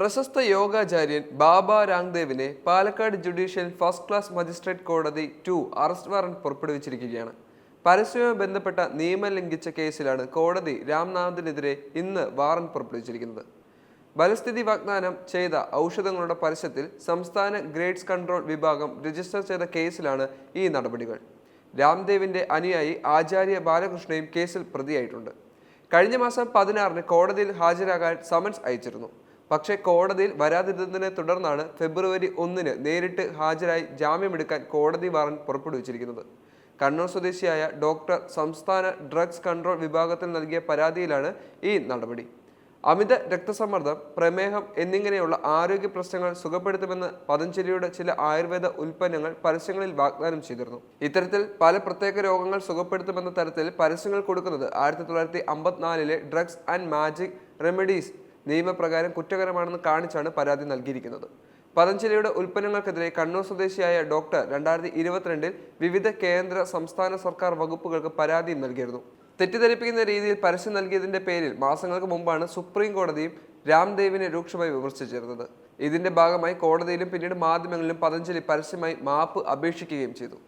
പ്രശസ്ത യോഗാചാര്യൻ Baba രാംദേവിനെ Palakkad judicial first class magistrate കോടതി ടു അറസ്റ്റ് വാറന്റ് പുറപ്പെടുവിച്ചിരിക്കുകയാണ്. പരസ്യവുമായി ബന്ധപ്പെട്ട നിയമം ലംഘിച്ച കേസിലാണ് കോടതി രാംനാഥിനെതിരെ ഇന്ന് വാറന്റ് പുറപ്പെടുവിച്ചിരിക്കുന്നത്. ബലസ്ഥിതി വാഗ്ദാനം ചെയ്ത ഔഷധങ്ങളുടെ പരസ്യത്തിൽ സംസ്ഥാന ഗ്രേഡ്സ് കൺട്രോൾ വിഭാഗം രജിസ്റ്റർ ചെയ്ത കേസിലാണ് ഈ നടപടികൾ. രാംദേവിന്റെ അനുയായി ആചാര്യ ബാലകൃഷ്ണയും കേസിൽ പ്രതിയായിട്ടുണ്ട്. കഴിഞ്ഞ മാസം പതിനാറിന് കോടതിയിൽ ഹാജരാകാൻ സമൻസ് അയച്ചിരുന്നു. പക്ഷേ കോടതിയിൽ വരാതിരുന്നതിനെ തുടർന്നാണ് ഫെബ്രുവരി ഒന്നിന് നേരിട്ട് ഹാജരായി ജാമ്യമെടുക്കാൻ കോടതി വാറന്റ് പുറപ്പെടുവിച്ചിരിക്കുന്നത്. കണ്ണൂർ സ്വദേശിയായ ഡോക്ടർ സംസ്ഥാന ഡ്രഗ്സ് കൺട്രോൾ വിഭാഗത്തിൽ നൽകിയ പരാതിയിലാണ് ഈ നടപടി. അമിത രക്തസമ്മർദ്ദം പ്രമേഹം എന്നിങ്ങനെയുള്ള ആരോഗ്യ പ്രശ്നങ്ങൾ സുഖപ്പെടുത്തുമെന്ന് പതഞ്ജലിയുടെ ചില ആയുർവേദ ഉൽപ്പന്നങ്ങൾ പരസ്യങ്ങളിൽ വാഗ്ദാനം ചെയ്തിരുന്നു. ഇത്തരത്തിൽ പല പ്രത്യേക രോഗങ്ങൾ സുഖപ്പെടുത്തുമെന്ന തരത്തിൽ പരസ്യങ്ങൾ കൊടുക്കുന്നത് ആയിരത്തി തൊള്ളായിരത്തി അമ്പത്തിനാലിലെ ഡ്രഗ്സ് ആൻഡ് മാജിക് റെമഡീസ് നിയമപ്രകാരം കുറ്റകരമാണെന്ന് കാണിച്ചാണ് പരാതി നൽകിയിരിക്കുന്നത്. പതഞ്ജലിയുടെ ഉൽപ്പന്നങ്ങൾക്കെതിരെ കണ്ണൂർ സ്വദേശിയായ ഡോക്ടർ രണ്ടായിരത്തി ഇരുപത്തിരണ്ടിൽ വിവിധ കേന്ദ്ര സംസ്ഥാന സർക്കാർ വകുപ്പുകൾക്ക് പരാതിയും നൽകിയിരുന്നു. തെറ്റിദ്ധരിപ്പിക്കുന്ന രീതിയിൽ പരസ്യം നൽകിയതിന്റെ പേരിൽ മാസങ്ങൾക്ക് മുമ്പാണ് സുപ്രീം കോടതിയും രാംദേവിനെ രൂക്ഷമായി വിമർശിച്ചിരുന്നത്. ഇതിന്റെ ഭാഗമായി കോടതിയിലും പിന്നീട് മാധ്യമങ്ങളിലും പതഞ്ജലി പരസ്യമായി മാപ്പ് അപേക്ഷിക്കുകയും ചെയ്തു.